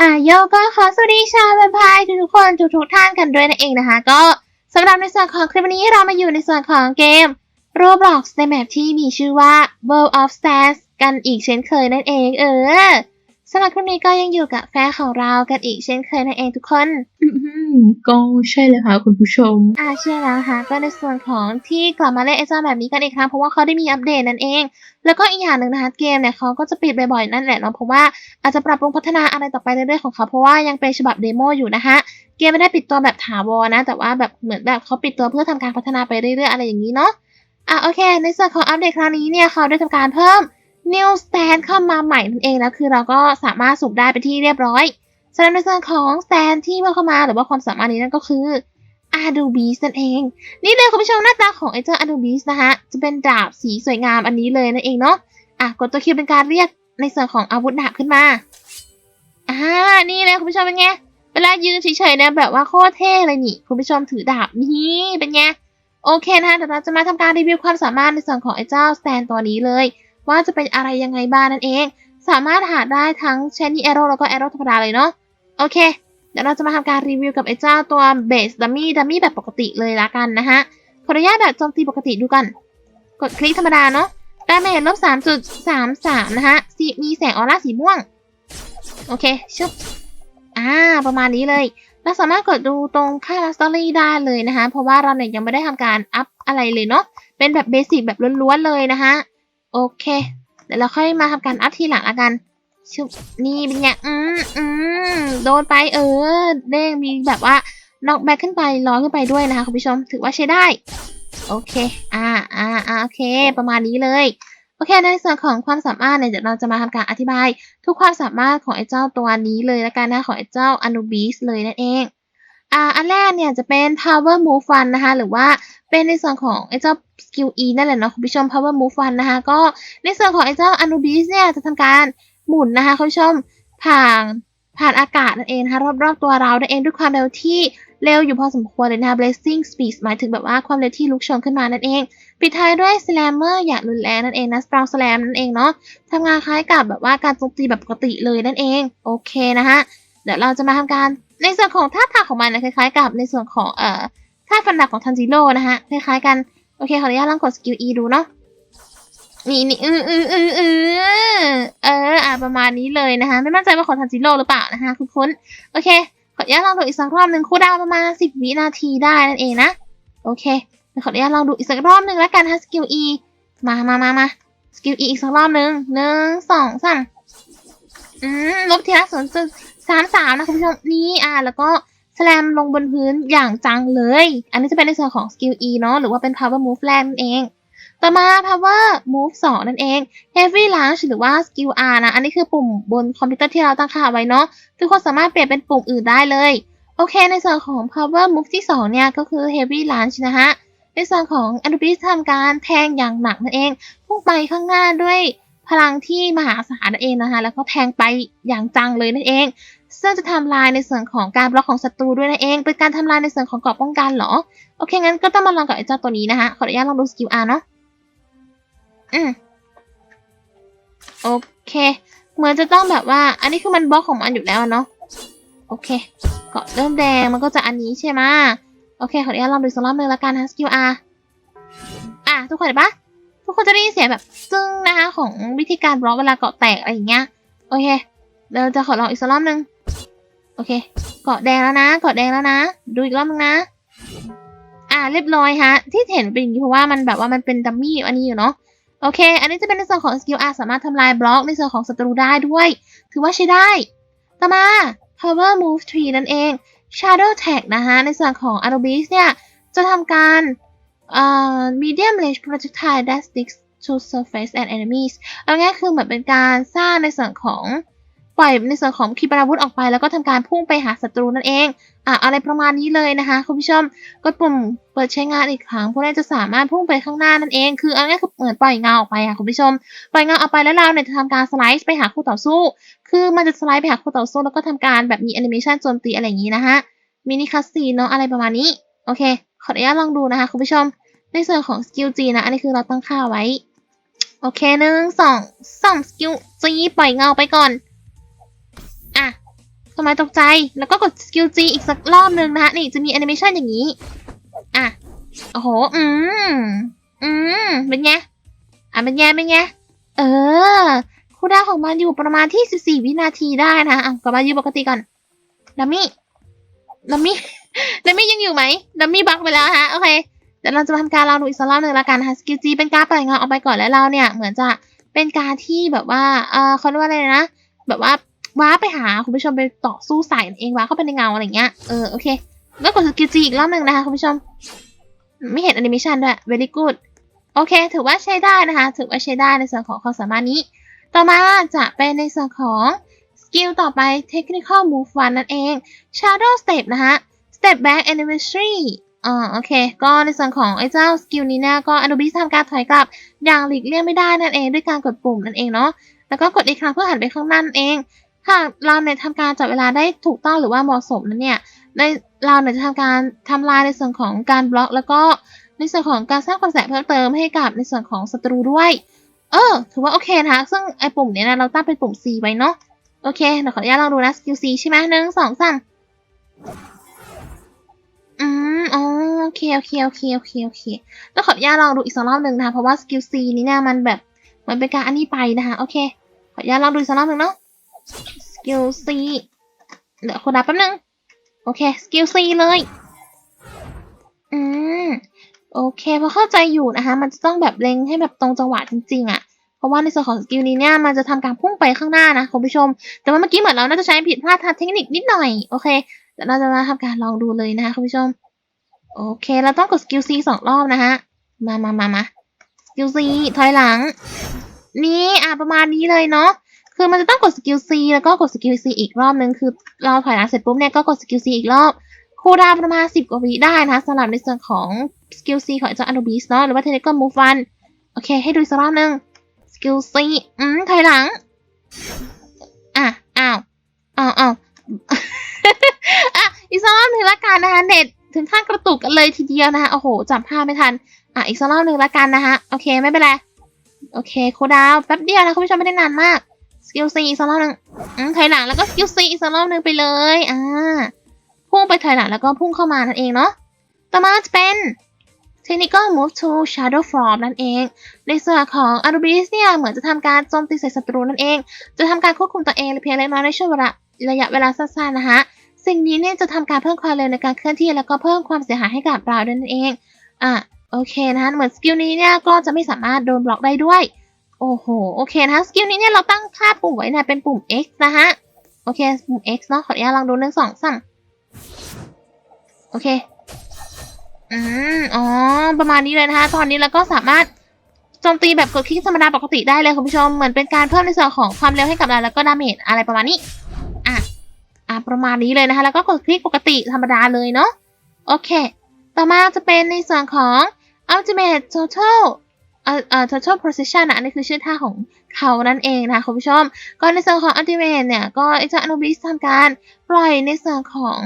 อะโยก็ขอสวัสดีชาวแวมไพร์ทุกคนทุกๆท่านกันด้วยนั่นเองนะคะ ก็สำหรับในส่วนของคลิปวันนี้เรามาอยู่ในส่วนของเกม Roblox ในแมปที่มีชื่อว่า World of Stars กันอีกเช่นเคยนั่นเองเออสำหรับคลิปนี้ก็ยังอยู่กับแฟนของเรากันอีกเช่นเคยนั่นเองทุกคน ก็ใช่เลยค่ะคุณผู้ชม อ่าเชื่อแล้วนะคะก็ในส่วนของที่กลับมาเล่นไอจ้าแบบนี้กันอีกครั้งเพราะว่าเขาได้มีอัปเดตนั่นเอง แล้วก็อีกอย่างหนึ่งนะคะเกมเนี่ยเขาก็จะปิดบ่อยๆนั่นแหละเนาะเพราะว่าอาจจะปรับปรุงพัฒนาอะไรต่อไปเรื่อยๆของเขาเพราะว่ายังเป็นฉบับเดโมอยู่นะคะเกมไม่ได้ปิดตัวแบบถาวรนะ แต่ว่าแบบเหมือนแบบเขาปิดตัวเพื่อทำการพัฒนาไปเรื่อยๆอะไรอย่างนี้เนาะอะโอเค ในส่วนของอัปเดตครั้งนี้เนี่ยเขาได้ทำการเพิ่ม new stand เข้ามาใหม่นั่นเองแล้วคือเราก็สามารถสุ่มได้เป็นที่เรียบร้อย สำหรับในส่วนของ stand ที่เพิ่มเข้ามาหรือว่าความสามารถนี้นั่นก็คือ Anubis นั่นเอง นี่เลยคุณผู้ชมหน้าตาของไอเจ้า Anubis นะคะจะเป็นดาบสีสวยงามอันนี้เลยนั่นเองเนาะอะกดตัวคิวเป็นการเรียกในส่วนของอาวุธดาบขึ้นมาอ่านี่เลยคุณผู้ชมเป็นไงเวลายืนเฉยๆเนี่ยแบบว่าโคตรเท่เลยนี่คุณผู้ชมถือดาบนี่เป็นไงโอเคนะคะเดี๋ยวเราจะมาทำการรีวิวความสามารถในส่วนของไอเจ้าสแตนตัวนี้เลย ว่าจะเป็นอะไรยังไงบ้างนั่นเอง สามารถหาได้ทั้ง Shiny Arrow แล้วก็ Arrow ธรรมดาเลยเนาะ โอเค เดี๋ยวเราจะมาทำการรีวิวกับไอ้เจ้าตัวเบสดัมมี่ดัมมี่แบบปกติเลยละกันนะฮะขออนุญาตแบบโจมตีปกติดูกัน กดคลิกธรรมดาเนาะดาเมจลบสามจุดสามสามนะฮะสีมีแสงออร่าสีม่วง โอเคชุบอ่า ประมาณนี้เลยเราสามารถกดดูตรงค่าลัสตอรี่ได้เลยนะคะ เพราะว่าเราเนี่ยยังไม่ได้ทำการอัพอะไรเลยเนาะ เป็นแบบเบสิกแบบล้วนๆเลยนะคะ โอเค เดี๋ยวเราค่อยมาทำการอัพทีหลังละกัน ชุบนี่เป็นไงอืมอืมโดนไปเออเด้งมีแบบว่าน็อกแบ็คขึ้นไปลอยขึ้นไปด้วยนะคะคุณผู้ชมถือว่าใช้ได้ โอเค อ่าอ่าอ่าโอเค ประมาณนี้เลยโอเค ในส่วนของความสามารถเนี่ยเดี๋ยวเราจะมาทำการอธิบาย ทุกความสามารถของไอ้เจ้าตัวนี้เลยละกันนะของไอ้เจ้า Anubis เลยนั่นเองอ่าอันแรกเนี่ยจะเป็น power move fun นะคะ หรือว่าเป็นในส่วนของไอ้เจ้า skill E นั่นแหละเนาะคุณผู้ชม power move fun นะคะ ก็ในส่วนของไอ้เจ้า Anubis เนี่ยจะทำการ หมุนนะคะคุณผู้ชมผ่านผ่านอากาศนั่นเองนะคะรอบๆตัวเรานั่นเองด้วยความเร็วที่เร็วอยู่พอสมควรเลยนะคะ blazing speed หมายถึงแบบว่าความเร็วที่ลุกโชนขึ้นมานั่นเอง ปิดท้ายด้วย slammer อย่างรุนแรงนั่นเองนะ strong slam นั่นเองเนาะทำงานคล้ายกับแบบว่าการโจมตีแบบปกติเลยนั่นเอง โอเคนะคะเดี๋ยวเราจะมาทำการในส่วนของท่าทางของมันนะคล้ายๆ กับในส่วนของเอ่อท่าฟันดาบของทันจิโร่นะคะคล้ายๆกัน โอเคขออนุญาตลองกด skill E ดูเนาะ นี่นี่อืออืออืออือเอออะประมาณนี้เลยนะคะ ไม่มั่นใจว่าขอทันจิโร่หรือเปล่านะคะคุณคุ้นโอเค ขออนุญาตลองดูอีกสักรอบหนึ่งคูลดาวประมาณสิบวินาทีได้นั่นเองนะ โอเคขออนุญาตลองดูอีกสักรอบหนึ่งแล้วกันฮะสกิล E มามามามาสกิล E อีกสักรอบหนึ่งหนึ่งสองสามอืมลบทีละศูนย์จุดสามสามนะคุณผู้ชมนี่อะแล้วก็สแลมลงบนพื้นอย่างจังเลย อันนี้จะเป็นในส่วนของสกิล E เนาะหรือว่าเป็น power move แรกนั่นเอง ต่อมา power move 2 นั่นเอง heavy launch หรือว่า skill R นะ อันนี้คือปุ่มบนคอมพิวเตอร์ที่เราตั้งค่าไว้เนาะทุกคนสามารถเปลี่ยนเป็นปุ่มอื่นได้เลย โอเค ในส่วนของ power move ที่ 2 เนี่ย ก็คือ heavy launch นะฮะ ในส่วนของ Anubis ทำการแทงอย่างหนักนั่นเอง พุ่งไปข้างหน้าด้วยพลังที่มหาศาลนั่นเองนะคะ แล้วก็แทงไปอย่างจังเลยนั่นเองซึ่งจะทำลายในส่วนของการบล็อกของศัตรูด้วยนั่นเอง เป็นการทำลายในส่วนของกราะป้องกันเหรอ โอเคงั้นก็ต้องมาลองกับไอ้เจ้าตัวนี้นะคะ ขออนุญาตลองดูสกิล R เนาะ อืมโอเค เหมือนจะต้องแบบว่า อันนี้คือมันบล็อกของมันอยู่แล้วเนาะ โอเค เกาะเริ่มแดงมันก็จะอันนี้ใช่ไหมโอเค ขออนุญาตลองดูสักรอบหนึงแล้วกันนะสกิล R อะ ทุกคนเห็นปะทุกคนจะได้ยินเสียงแบบซึ่งนะคะของวิธีการบล็อกเวลาเกาะแตกอะไรอย่างเงี้ย โอเค เราจะขอลองอีกสักรอบหนึง โอเค เกาะแดงแล้วนะ เกาะแดงแล้วนะ ดูอีกรอบนึงนะ อ่า เรียบร้อยฮะ ที่เห็นเป็นอย่างนี้เพราะว่ามันแบบว่ามันเป็นดัมมี่อันนี้อยู่เนาะ โอเค อันนี้จะเป็นในส่วนของสกิลอาสามารถทำลายบล็อกในส่วนของศัตรูได้ด้วย ถือว่าใช้ได้ ต่อมา power move 3นั่นเอง shadow tag นะคะในส่วนของ Anubis เนี่ยจะทำการ medium range projectile that sticks to surface and enemies เอาง่ายคือเหมือนเป็นการสร้างในส่วนของ ปล่อยในส่วนของขีปนาวุธออกไป แล้วก็ทำการพุ่งไปหาศัตรูนั่นเองอะอะไรประมาณนี้เลยนะคะคุณผู้ชมกดปุ่มเปิดใช้งานอีกครั้งพวกเราจะสามารถพุ่งไปข้างหน้านั่นเอง คือเอาง่ายคือเหมือนปล่อยเงาออกไปค่ะคุณผู้ชม ปล่อยเงาออกไปแล้วเราเนี่ยจะทำการสไลด์ไปหาคู่ต่อสู้ คือมันจะสไลด์ไปหาคู่ต่อสู้แล้วก็ทำการแบบมีแอนิเมชันโจมตีอะไรอย่างนี้นะฮะมินิคัสซีเนาะอะไรประมาณนี้โอเค ขออนุญาตลองดูนะคะคุณผู้ชม ในส่วนของสกิล G นะอันนี้คือเราตั้งค่าไว้โอเคหนึ่งสองสามสกิล G ปล่อยเงาไปก่อน ทำไมตกใจ แล้วก็กดสกิล G อีกสักรอบหนึ่งนะคะนี่จะมีแอนิเมชันอย่างนี้ อะ โอ้โห อืม อืม เป็นไง อะ เป็นไง เป็นไง เออ คูลดาวของมันอยู่ประมาณที่ 14 วินาทีได้นะอะกลับมายืนปกติก่อนดัมมี่ดัมมี่ดัมมี่ยังอยู่ไหมดัมมี่บักไปแล้วฮะ โอเคเดี๋ยวเราจะทำการลองดูอีกสักรอบหนึ่งละกันนะคะสกิลจีเป็นการปล่อยเงาออกไปก่อนแล้วเราเนี่ย เหมือนจะเป็นการที่แบบว่า เออเขาเรียกว่าอะไรนะ แบบว่า ว้าไปหาคุณผู้ชมไปต่อสู้ส่นั่นเองว้าเข้าไปในเงาอะไรเงี้ยเออโอเคแล้วกดสกิลจีอีกรอบหนึ่งนะคะคุณผู้ชม ไม่เห็นแอนิเมชันด้วย very good โอเค ถือว่าใช้ได้นะคะ ถือว่าใช้ได้ในส่วนของความสามารถนี้ ต่อมาจะเป็นในส่วนของสกิลต่อไป technical move one นั่นเอง shadow step นะคะ step back anniversary อ่าโอเค ก็ในส่วนของไอ้เจ้าสกิลนี้เนี่ยก็ Adobe ทำการถอยกลับ อย่างหลีกเลี่ยงไม่ได้นั่นเอง ด้วยการกดปุ่มนั่นเองเนาะแล้วก็กดอีกครั้งเพื่อหันไปข้างหน้านั่นเอง หากเราเนี่ยทำการจับเวลาได้ถูกต้องหรือว่าเหมาะสมนั้นเนี่ยในเราเนี่ยจะทำการทำลายในส่วนของการบล็อก แล้วก็ในส่วนของการสร้างความแสบเพิ่มเติมให้กับในส่วนของศัตรูด้วย เออ ถือว่าโอเคนะคะ ซึ่งไอ้ปุ่มเนี้ยนะเราตั้งเป็นปุ่ม C ไว้เนาะ โอเค เดี๋ยวขออนุญาตลองดูนะสกิล C ใช่ไหมหนึ่งสองสามอืมอ๋อโอเค โอเค โอเค โอเค โอเค แล้วขออนุญาตลองดูอีกสักรอบหนึ่งนะคะ เพราะว่าสกิล C นี้เนี่ยมันแบบเหมันเป็นการอันนี้ไปนะคะ โอเค ขออนุญาตลองดูอีกสักรอบหนึ่งเนาะ สกิล C เดี๋ยวคุณนับแป๊บนึง โอเค สกิล C เลย อืม โอเคพอเข้าใจอยู่นะคะ มันจะต้องแบบเล็งให้แบบตรงจังหวะจริงๆอะ่ะ เพราะว่าในส่วนของสกิลนี้เนี่ย มันจะทำการพุ่งไปข้างหน้านะคุณผู้ชม แต่ว่าเมื่อกี้เหมือนเราน่าจะใช้ผิดพลาดทางเทคนิคนิดหน่อย โอเคเดี๋ยวเราจะมาทำการลองดูเลยนะคะคุณผู้ชม โอเค เราต้องกดสกิล C สองรอบนะคะมามามามาสกิล C ถอยหลัง นี่อะประมาณนี้เลยเนาะ คือมันจะต้องกดสกิล C แล้วก็กดสกิล C อีกรอบนึง คือเราถอยหลังเสร็จปุ๊บเนี่ยก็กดสกิล C อีกรอบ คูดาวประมาณ 10 กว่าวิได้นะคะสำหรับในส่วนของสกิล C ของเจ้า Anubis เนาะหรือว่า Technical Move 1โอเค ให้ดูอีกสักรอบนึงสกิล C อืมถอยหลัง อะ อ้าวอ้าวอ้าวอะ อีกสักรอบหนึ่งละกันนะคะ เน็ตถึงขั้นกระตุกกันเลยทีเดียวนะคะโอ้โหจับภาพไม่ทัน อะ อีกสักรอบหนึ่งละกันนะคะโอเค ไม่เป็นไร โอเค โคดาว แป๊บเดียวนะคุณผู้ชมไม่ได้นานมาก สกิล C อีกสักรอบหนึ่งถอยหลังแล้วก็สกิล C อีกสักรอบหนึ่งไปเลยอ่าพุ่งไปถอยหลังแล้วก็พุ่งเข้ามานั่นเองเนาะต่อมาจะเป็น Technical Move to Shadow Form นั่นเอง ในส่วนของ Anubis เนี่ย เหมือนจะทำการโจมตีใส่ศัตรูนั่นเอง จะทำการควบคุมตัวเองเพียงเล็กน้อยในช่วงเวลาระยะเวลาสั้นๆนะคะสิ่งนี้เนี่ยจะทำการเพิ่มความเร็วในการเคลื่อนที่ แล้วก็เพิ่มความเสียหายให้กับเราด้วยนั่นเอง อะ โอเคนะคะเหมือนสกิลนี้เนี่ยก็จะไม่สามารถโดนบล็อกได้ด้วย โอ้โห โอเคนะคะสกิลนี้เนี่ยเราตั้งค่าปุ่มไว้เนี่ยเป็นปุ่ม X นะคะโอเค ปุ่ม X เนาะขออนุญาตลองดูหนึ่งสองสามโอเค อืม อ๋อ ประมาณนี้เลยนะคะ ตอนนี้เราก็สามารถโจมตีแบบกดคลิกธรรมดาปกติได้เลยคุณผู้ชม เหมือนเป็นการเพิ่มในส่วนของความเร็วให้กับเราแล้วก็ดาเมจอะไรประมาณนี้ อะ อะ ประมาณนี้เลยนะคะ แล้วก็กดคลิกปกติธรรมดาเลยเนาะ โอเค ต่อมาจะเป็นในส่วนของ ultimate total เอ่อเอ่อ total precision นะอันนี้คือชื่อท่าของเขานั่นเองนะคะคุณผู้ชมก็ในส่วนของ ultimate เนี่ยก็ไอ้เจ้า Anubis ทำการปล่อยในส่วนของ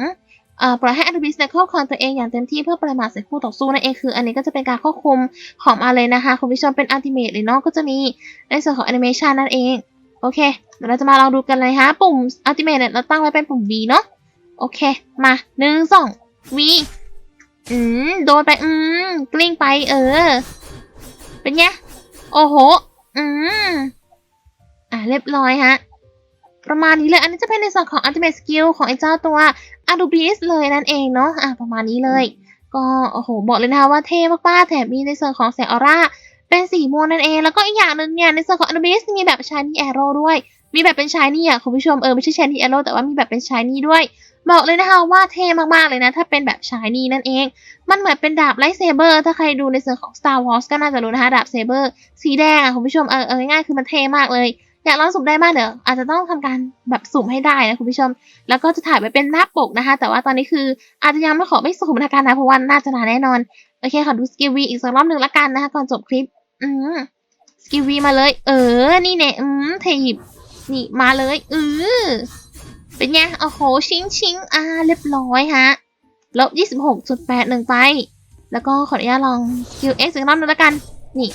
เอ่อปล่อยให้ Anubis เนี่ยควบคุมตัวเองอย่างเต็มที่เพื่อประมาทใส่คู่ต่อสู้นั่นเองคือ อันนี้ก็จะเป็นการควบคุมของมาเลยนะคะคุณผู้ชมเป็น ultimate เลยเนาะก็จะมีในส่วนของ animation นั่นเองโอเคเดี๋ยวเราจะมาลองดูกันเลยฮะปุ่ม ultimate เนี่ยเราตั้งไว้เป็นปุ่ม V เนาะโอเค มาหนึ่งสอง V อืมโดนไป อืมกลิ้งไปเออ เป็นไง โอ้โห อืม อะเรียบร้อยฮะ ประมาณนี้เลย อันนี้จะเป็นในส่วนของ ultimate skill ของไอ้เจ้าตัว Anubis เลยนั่นเองเนาะ อะประมาณนี้เลย ก็โอ้โห บอกเลยนะคะว่าเท่มากๆ แถมมีในส่วนของแสงออร่า เป็นสีม่วงนั่นเอง แล้วก็อีกอย่างหนึ่งเนี่ยในส่วนของ Anubis มีแบบ shiny arrow ด้วย มีแบบเป็น shiny อะคุณผู้ชม เออไม่ใช่ shiny arrow แต่ว่ามีแบบเป็น shiny ด้วย บอกเลยนะคะว่าเท่มากๆเลยนะ ถ้าเป็นแบบ shiny นั่นเอง มันเหมือนเป็นดาบไลท์เซเบอร์ถ้าใครดูในส่วนของ Star Wars ก็น่าจะรู้นะคะดาบเซเบอร์สีแดงอะคุณผู้ชมเออเออง่ายๆคือมันเท่มากเลยอยากลองสุ่มได้มากเดี๋ยวอาจจะต้องทำการแบบสุ่มให้ได้นะคุณผู้ชม แล้วก็จะถ่ายไว้เป็นหน้าปกนะคะ แต่ว่าตอนนี้คืออาจจะยังไม่ขอไม่สุ่มนะกันนะเพราะว่าน่าจะนานแน่นอน โอเคขอดูสกิลวีอีกสักรอบหนึ่งละกันนะคะก่อนจบคลิป อืมสกิลวีมาเลย เออ นี่เนี่ยอืมเทยิบนี่มาเลยเออ เป็นไงโอ้โห ชิงชิงอ่าเรียบร้อยฮะ ลบ 26.81 ไป แล้วก็ขออนุญาตลอง skill x อีกรอบนึงแล้วกัน นี่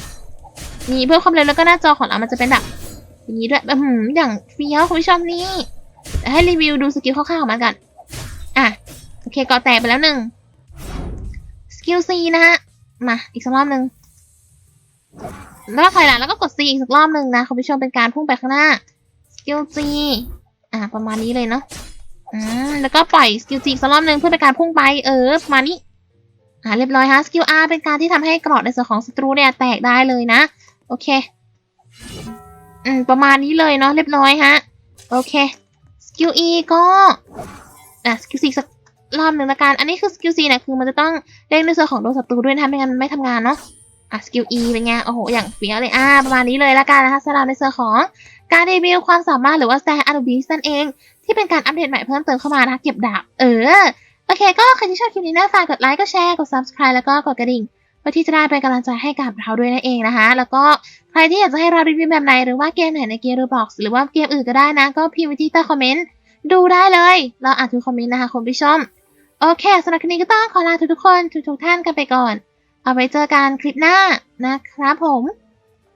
นี่เพิ่มความเร็วแล้วก็หน้าจอของเรามันจะเป็นแบบนี้ด้วยแบบอย่างเฟี้ยวคุณผู้ชมนี่ให้รีวิวดูสกิลคร่าวๆของมันกัน อะ โอเคก่อแตกไปแล้วหนึ่งสกิล C นะฮะ มา อีกสักรอบหนึ่งแล้วก็ถอยหลังแล้วก็กด C อีกสักรอบหนึ่งนะคุณผู้ชมเป็นการพุ่งไปข้างหน้าสกิล G อะประมาณนี้เลยเนาะอืมแล้วก็ปล่อยสกิล G อีกสักรอบหนึ่งเพื่อเป็นการพุ่งไป เออ ประมาณนี้อ่าเรียบร้อยฮะสกิล R เป็นการที่ทำให้กรอบในส่วนของศัตรูเนี่ยแตกได้เลยนะ โอเค อืม ประมาณนี้เลยเนาะเรียบร้อยฮะ โอเคสกิล E ก็อะสกิล C สักรอบหนึ่งละกัน อันนี้คือสกิล C เนี่ยคือมันจะต้องเร่งในส่วนของโดนศัตรูด้วยนะไม่งั้นมันไม่ทำงานเนาะอะสกิล E เป็นไง โอ้โห อย่างเฟี้ยเลย อ่า ประมาณนี้เลยละกันนะคะสำหรับในส่วนของ การรีวิวความสามารถหรือว่า Star a r b i s นั่นเอง ที่เป็นการอัปเดตใหม่เพิ่มเติมเข้ามานะเก็บดาบ เออ โอเค ก็ใครที่ชอบคลิปนี้นะฝากกดไลค์ กดแชร์ กด subscribe แล้วก็กดกระดิ่งเพื่อที่จะได้เป็นกำลังใจให้กับเราด้วยนั่นเองนะคะ แล้วก็ใครที่อยากจะให้เรารีวิวแบบไหนหรือว่าเกมไหนในเกม Roblox หรือว่าเกมอื่นก็ได้นะ ก็พิมพ์ไว้ที่ใต้คอมเมนต์ดูได้เลย เราอ่านทุกคอมเมนต์นะคะคุณผู้ชม โอเคสำหรับคลิปนี้ก็ต้องขอลาทุกๆคนทุกๆท่านกันไปก่อน เอาไว้เจอกันคลิปหน้านะครับผม